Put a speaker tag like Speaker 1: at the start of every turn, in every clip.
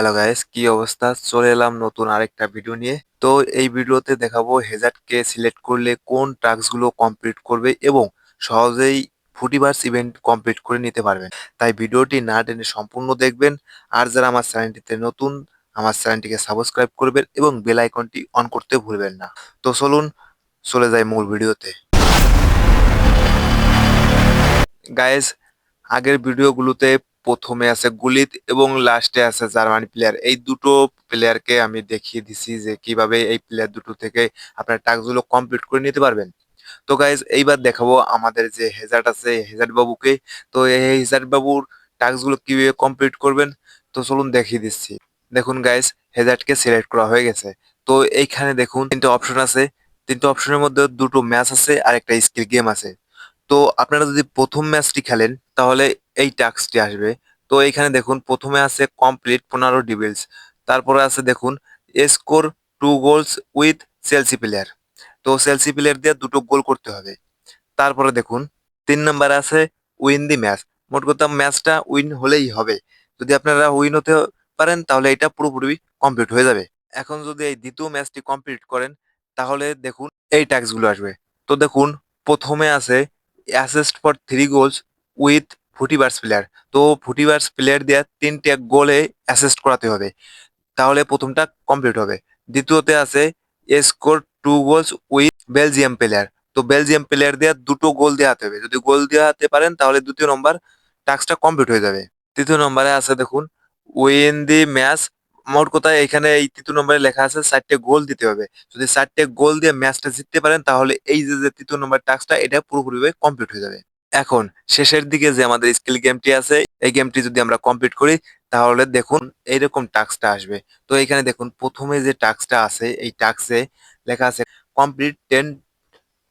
Speaker 1: Hello guys কি অবস্থা? চলে এলাম নতুন আরেকটা ভিডিও নিয়ে। তো এই ভিডিওতে দেখাবো হেজার্টকে সিলেক্ট করলে কোন টাস্কগুলো কমপ্লিট করবে এবং সহজেই ফুটিভার্স ইভেন্ট কমপ্লিট করে নিতে পারবেন। তাই ভিডিওটি না টেনে সম্পূর্ণ দেখবেন। আর যারা আমার চ্যানেলটিতে নতুন, আমার চ্যানেলটিকে সাবস্ক্রাইব করবেন এবং বেল আইকনটি অন করতে ভুলবেন না। তো চলুন, চলে যাই মূল ভিডিওতে গাইস আগের ভিডিওগুলোতে প্রথমে আছে গুলিত এবং লাস্টে আছে জার্মানি প্লেয়ার এই দুটো প্লেয়ারকে আমি দেখিয়ে দিছি যে কীভাবে এই প্লেয়ার দুটো থেকে আপনার টাস্কগুলো কমপ্লিট করে নিতে পারবেন। তো গাইজ এইবার দেখাবো আমাদের যে হেজার্ট আছে হেজার্ট বাবুকে। তো এই হেজার্ট বাবুর টাস্কগুলো কীভাবে কমপ্লিট করবেন? তো চলুন দেখিয়ে দিচ্ছি। দেখুন গাইজ হেজার্টকে সিলেক্ট করা হয়ে গেছে। তো এইখানে দেখুন তিনটে অপশন আছে। তিনটে অপশনের মধ্যে দুটো ম্যাচ আছে আর একটা স্কিল গেম আছে। তো আপনারা যদি প্রথম ম্যাচটি খেলেন, তাহলে এই টাস্কটি আসবে। তো এইখানে দেখুন, প্রথমে আছে কমপ্লিট পনেরো ডিবিলস, তারপরে আছে দেখুন score two goals with Chelsea player. তো সেলসি প্লেয়ার দিয়ে দুটো গোল করতে হবে। তারপরে দেখুন, তিন নম্বরে আছে উইন দি ম্যাচ। মোট কথা ম্যাচটা উইন হলেই হবে। যদি আপনারা উইন হতে পারেন, তাহলে এটা পুরোপুরি কমপ্লিট হয়ে যাবে। এখন যদি এই দ্বিতীয় ম্যাচটি কমপ্লিট করেন, তাহলে দেখুন, এই ট্যাক্সগুলো আসবে। তো দেখুন, প্রথমে আছে assist for three goals with ফুটিভার্স player তো ফুটিভার্স প্লেয়ার দিয়ে তিনটে গোলে অ্যাসিস্ট করাতে হবে। তাহলে প্রথমটা কমপ্লিট হবে। দ্বিতীয়তে আছে score two goals with Belgium player তো বেলজিয়াম প্লেয়ার দিয়ে দুটো গোল দেওয়াতে হবে। যদি গোল দেওয়াতে পারেন, তাহলে দ্বিতীয় নম্বর টাস্কটা কমপ্লিট হয়ে যাবে। তৃতীয় নম্বরে আছে দেখুন উইন দি ম্যাচ মোট কথা এখানে এই তৃতীয় নম্বরে লেখা আছে চারটে গোল দিতে হবে। যদি চারটে গোল দিয়ে ম্যাচটা জিততে পারেন, তাহলে এই যে যে তৃতীয় নম্বর টাস্কটা, এটা পুরোপুরিভাবে কমপ্লিট হয়ে যাবে। এখন, শেষের দিকে যে আমাদের স্কিল গেমটি আছে, এই গেমটি যদি আমরা কমপ্লিট করি, তাহলে দেখুন এইরকম টাস্কটা আসবে। তো এখানে দেখুন, প্রথমে যে টাস্কটা আছে, এই টাস্কে লেখা আছে, কমপ্লিট টেন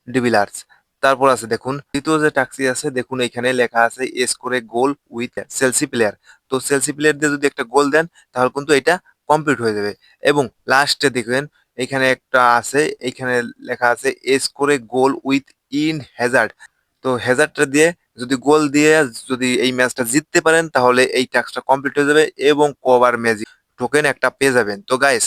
Speaker 1: ডিবিলার্স। তারপর আছে দেখুন, দ্বিতীয় যে টাক্সি আছে, দেখুন এখানে লেখা আছে এস করে গোল উইথ সেলসি প্লেয়ার তো সেলসি প্লেয়ার দিয়ে যদি একটা গোল দেন, তাহলে কিন্তু এটা কমপ্লিট হয়ে যাবে। এবং লাস্টে দেখবেন, এখানে একটা আছে, এখানে লেখা আছে এস করে গোল উইথ ইন হ্যাজার্ড তো হ্যাজার্ডটা দিয়ে যদি গোল দিয়ে যদি এই ম্যাচটা জিততে পারেন, তাহলে এই টাস্কটা কমপ্লিট হয়ে যাবে এবং কভার ম্যাজিক টোকেন একটা পেয়ে যাবেন। তো গাইস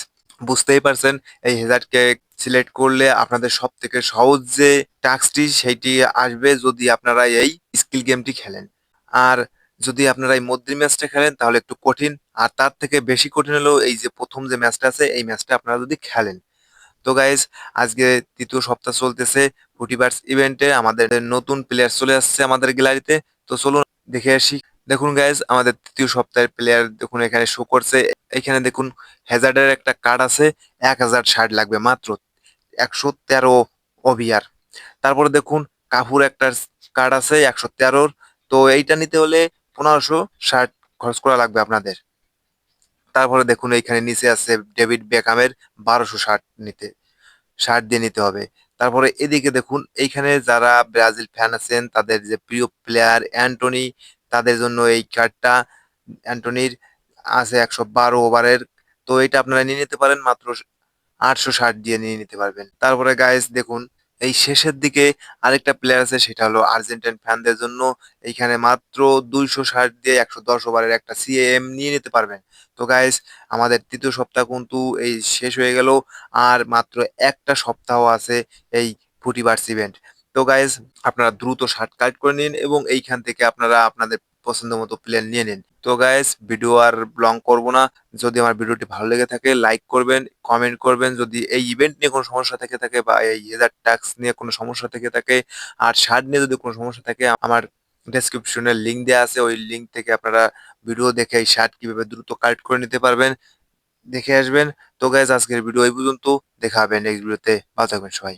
Speaker 1: বুঝতেই পারছেন, এই হেজার্টকে সিলেক্ট করলে আপনাদের সব থেকে সহজ যে টাস্কটি সেইটি আসবে যদি আপনারা এই স্কিল গেমটি খেলেন। আর যদি আপনারা এই মদ্রি ম্যাচটা খেলেন, তাহলে একটু কঠিন। আর তার থেকে বেশি কঠিন হলো এই যে প্রথম যে ম্যাচটা আছে, এই ম্যাচটা আপনারা যদি খেলেন। তো গাইজ আজকে তৃতীয় সপ্তাহ চলতেছে ফুটিভার্স ইভেন্টে আমাদের নতুন প্লেয়ার চলে আসছে আমাদের গ্যালারিতে তো চলুন দেখে আসি দেখুন গাইজ আমাদের তৃতীয় সপ্তাহের প্লেয়ার দেখুন এখানে শো করছে। এখানে দেখুন হ্যাজার্ডের একটা কার্ড আছে, এক হাজার ষাট লাগবে মাত্র, একশো তেরো ওভিআর তারপরে দেখুন কাপুর একটা কার্ড আছে, একশো তেরোর। তো এইটা নিতে হলে পনেরোশো ষাট খরচ করা লাগবে আপনাদের। তারপরে দেখুন এইখানে নিচে আছে ডেভিড বেকামের বারোশো ষাট নিতে, ষাট দিয়ে নিতে হবে। তারপরে এদিকে দেখুন, এইখানে যারা ব্রাজিল ফ্যান আছেন, তাদের যে প্রিয় প্লেয়ার অ্যান্টনি তাদের জন্য এই কার্ডটা অ্যান্টনির আছে একশো বারো ওভারের তো এটা আপনারা নিয়ে নিতে পারেন, মাত্র আটশো ষাট দিয়ে নিয়ে নিতে পারবেন। তারপরে গাইস দেখুন, এই শেষের দিকে আরেকটা প্লেয়ার আছে, সেটা হলো আর্জেন্টাইন ফ্যানদের জন্য। এইখানে মাত্র দুইশো ষাট দিয়ে একশো দশ ওভারের একটা সিএম নিয়ে নিতে পারবেন। তো গাইস আমাদের তৃতীয় সপ্তাহ কিন্তু এই শেষ হয়ে গেল, আর মাত্র একটা সপ্তাহ আছে এই ফুটিভার্স ইভেন্ট তো গাইজ আপনারা দ্রুত শার্ট কাট করে নিন এবং এইখান থেকে আপনারা আপনাদের পছন্দ মতো প্লেয়ার নিয়ে নিন। তো গাইজ ভিডিও আর লং করব না। যদি আমার ভিডিওটি ভালো লেগে থাকে লাইক করবেন কমেন্ট করবেন। যদি এই ইভেন্ট নিয়ে কোনো সমস্যা থেকে থাকে বা এই হেজার ট্যাক্স নিয়ে কোনো সমস্যা থেকে থাকে, আর শার্ট নিয়ে যদি কোনো সমস্যা থাকে, আমার ডেসক্রিপশনে লিঙ্ক দেওয়া আছে। ওই লিঙ্ক থেকে আপনারা ভিডিও দেখে এই শার্ট কীভাবে দ্রুত কালেক্ট করে নিতে পারবেন, দেখে আসবেন। তো গাইজ আজকের ভিডিও এই পর্যন্ত। দেখা হবে নেক্সট ভিডিওতে ভালো থাকবেন সবাই।